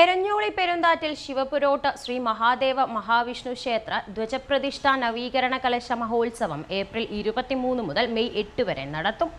എരഞ്ഞോളി പെരുന്താറ്റിൽ ശിവപുരോട്ട് ശ്രീ മഹാദേവ മഹാവിഷ്ണു ക്ഷേത്ര ധ്വജപ്രതിഷ്ഠ നവീകരണ കലശ മഹോത്സവം ഏപ്രിൽ ഇരുപത്തിമൂന്ന് മുതൽ മെയ് എട്ട് വരെ നടത്തും.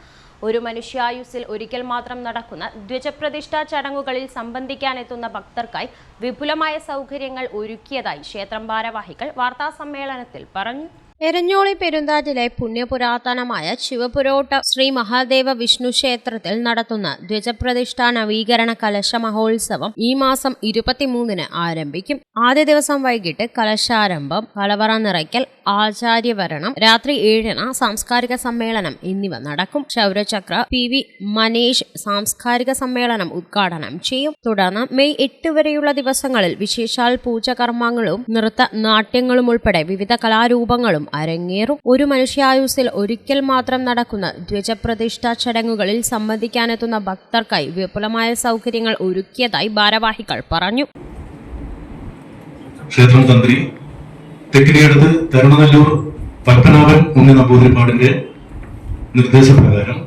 ഒരു മനുഷ്യായുസിൽ ഒരിക്കൽ മാത്രം നടക്കുന്ന ധ്വജപ്രതിഷ്ഠാ ചടങ്ങുകളിൽ സംബന്ധിക്കാനെത്തുന്ന ഭക്തർക്കായി വിപുലമായ സൗകര്യങ്ങൾ ഒരുക്കിയതായി ക്ഷേത്രം ഭാരവാഹികൾ വാർത്താസമ്മേളനത്തിൽ പറഞ്ഞു. എരഞ്ഞോളി പെരുന്താറ്റിലെ പുണ്യപുരാതനമായ ശിവപുരോട്ട ശ്രീ മഹാദേവ വിഷ്ണു ക്ഷേത്രത്തിൽ നടത്തുന്ന ധ്വജപ്രതിഷ്ഠാ നവീകരണ കലശ മഹോത്സവം ഈ മാസം ഇരുപത്തിമൂന്നിന് ആരംഭിക്കും. ആദ്യ ദിവസം വൈകിട്ട് കലശാരംഭം കലവറ നിറയ്ക്കൽ ആചാര്യവരണം രാത്രി ഏഴിന് സാംസ്കാരിക സമ്മേളനം എന്നിവ നടക്കും. ശൗരചക്ര പി വി മനേഷ് സാംസ്കാരിക സമ്മേളനം ഉദ്ഘാടനം ചെയ്യും. തുടർന്ന് മെയ് എട്ട് വരെയുള്ള ദിവസങ്ങളിൽ വിശേഷാൽ പൂജകർമ്മങ്ങളും നൃത്ത നാട്യങ്ങളും ഉൾപ്പെടെ വിവിധ കലാരൂപങ്ങളും അരങ്ങേറും. ഒരു മനുഷ്യായുസിൽ ഒരിക്കൽ മാത്രം നടക്കുന്ന ധ്വജപ്രതിഷ്ഠാ ചടങ്ങുകളിൽ സംബന്ധിക്കാനെത്തുന്ന ഭക്തർക്കായി വിപുലമായ സൗകര്യങ്ങൾ ഒരുക്കിയതായി ഭാരവാഹികൾ പറഞ്ഞു. ക്ഷേത്രം തന്ത്രി തെക്കിനിയടുത്ത് തരുണനല്ലൂർ പത്മനാഭൻ ഉണ്ണി നമ്പൂതിരിപ്പാടിന്റെ നിർദ്ദേശപ്രകാരം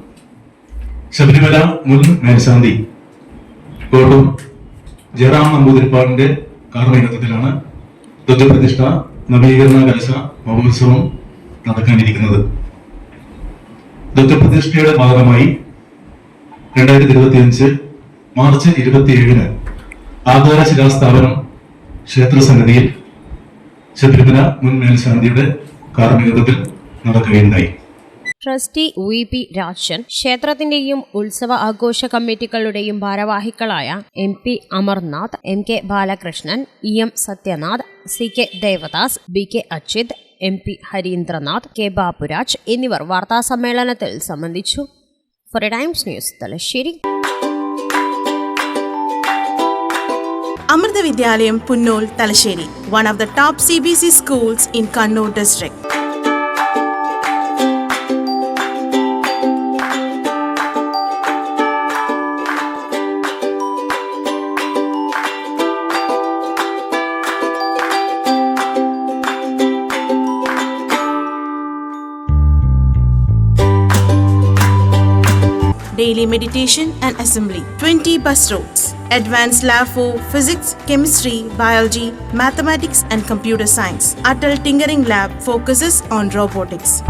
ശബരിമല മുൻ മേൽശാന്തി കോട്ടൂർ ജയറാം നമ്പൂതിരിപ്പാടിന്റെ കാർമ്മേകത്വത്തിലാണ് ധ്വജപ്രതിഷ്ഠ നവീകരണ കലശ മഹോത്സവം നടക്കാനിരിക്കുന്നത്. ധ്വജപ്രതിഷ്ഠയുടെ ഭാഗമായി രണ്ടായിരത്തി ഇരുപത്തിയഞ്ച് മാർച്ച് ഇരുപത്തിയേഴിന് ആധാര ശിലാസ്ഥാപനം ക്ഷേത്രസന്നിധിയിൽ ശബരിമല മുൻ മേൽശാന്തിയുടെ കാർമ്മികത്വത്തിൽ നടക്കുകയുണ്ടായി. ട്രസ്റ്റി വി പി രാജൻ ക്ഷേത്രത്തിന്റെയും ഉത്സവ ആഘോഷ കമ്മിറ്റികളുടെയും ഭാരവാഹികളായ M P Amarnath M K Balakrishnan E M Sathyanath C K Devadas B K Achuth M P Harindranath K Baburaj എന്നിവർ വാർത്താസമ്മേളനത്തിൽ സംബന്ധിച്ചു. Four times news Thalassery. Amrita Vidyalayam Punnol Thalassery one of the top C B C schools in Kannur district daily meditation and assembly, 20 bus routes, advanced lab for physics, chemistry, biology, mathematics, and computer science. Atal Tinkering Lab focuses on robotics.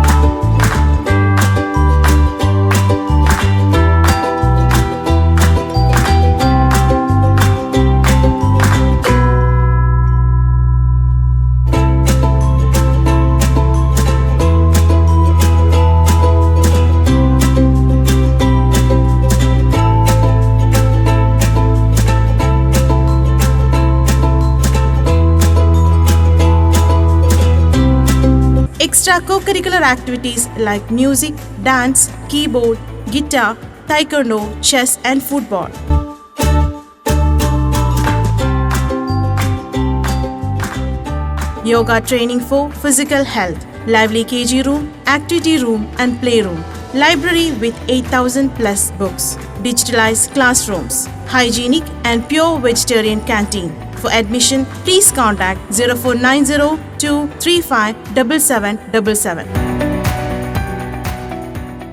Extra co-curricular activities like music, dance, keyboard, guitar, taekwondo, chess and football. Yoga training for physical health, lively KG room, activity room and playroom. Library with 8000 plus books, digitalized classrooms, hygienic and pure vegetarian canteen. For admission, please contact 0490 235 7777.